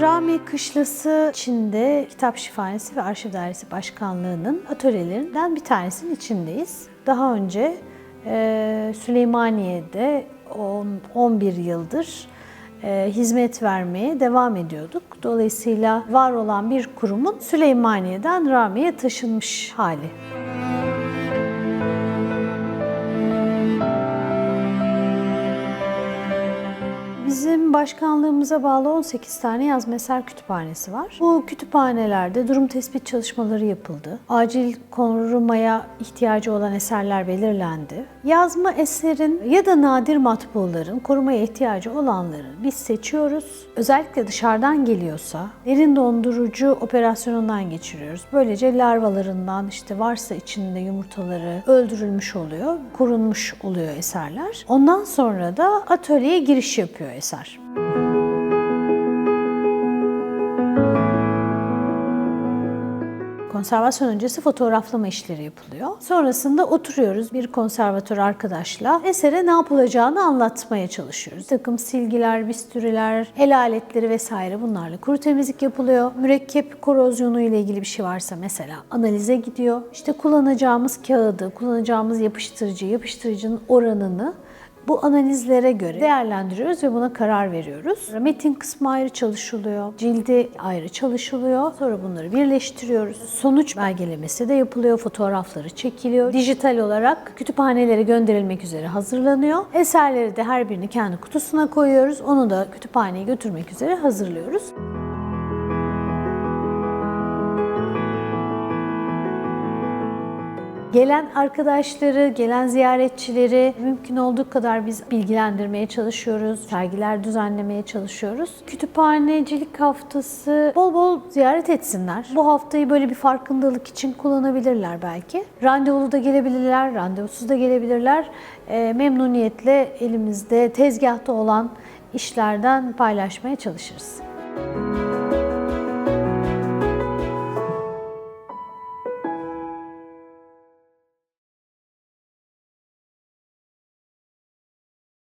Rami Kışlası içinde Kitap Şifanesi ve Arşiv Dairesi Başkanlığı'nın atölyelerinden bir tanesinin içindeyiz. Daha önce e, Süleymaniye'de on- 11 yıldır e, hizmet vermeye devam ediyorduk. Dolayısıyla var olan bir kurumun Süleymaniye'den Rami'ye taşınmış hali. Başkanlığımıza bağlı 18 tane yazma eser kütüphanesi var. Bu kütüphanelerde durum tespit çalışmaları yapıldı. Acil korumaya ihtiyacı olan eserler belirlendi. Yazma eserin ya da nadir matbuaların korumaya ihtiyacı olanları biz seçiyoruz. Özellikle dışarıdan geliyorsa derin dondurucu operasyonundan geçiriyoruz. Böylece larvalarından işte varsa içinde yumurtaları öldürülmüş oluyor, korunmuş oluyor eserler. Ondan sonra da atölyeye giriş yapıyor eser. Konservasyon öncesi fotoğraflama işleri yapılıyor. Sonrasında oturuyoruz bir konservatör arkadaşla. Esere ne yapılacağını anlatmaya çalışıyoruz. Bir takım silgiler, bistüriler, el aletleri vesaire bunlarla kuru temizlik yapılıyor. Mürekkep korozyonu ile ilgili bir şey varsa mesela analize gidiyor. İşte kullanacağımız kağıdı, kullanacağımız yapıştırıcı, yapıştırıcının oranını bu analizlere göre değerlendiriyoruz ve buna karar veriyoruz. Metin kısmı ayrı çalışılıyor, cildi ayrı çalışılıyor. Sonra bunları birleştiriyoruz. Sonuç belgelemesi de yapılıyor, fotoğrafları çekiliyor. Dijital olarak kütüphanelere gönderilmek üzere hazırlanıyor. Eserleri de her birini kendi kutusuna koyuyoruz. Onu da kütüphaneye götürmek üzere hazırlıyoruz. Gelen arkadaşları, gelen ziyaretçileri mümkün olduğu kadar biz bilgilendirmeye çalışıyoruz. Sergiler düzenlemeye çalışıyoruz. Kütüphanecilik haftası bol bol ziyaret etsinler. Bu haftayı böyle bir farkındalık için kullanabilirler belki. Randevulu da gelebilirler, randevusuz da gelebilirler. Eee, memnuniyetle elimizde tezgahta olan işlerden paylaşmaya çalışırız.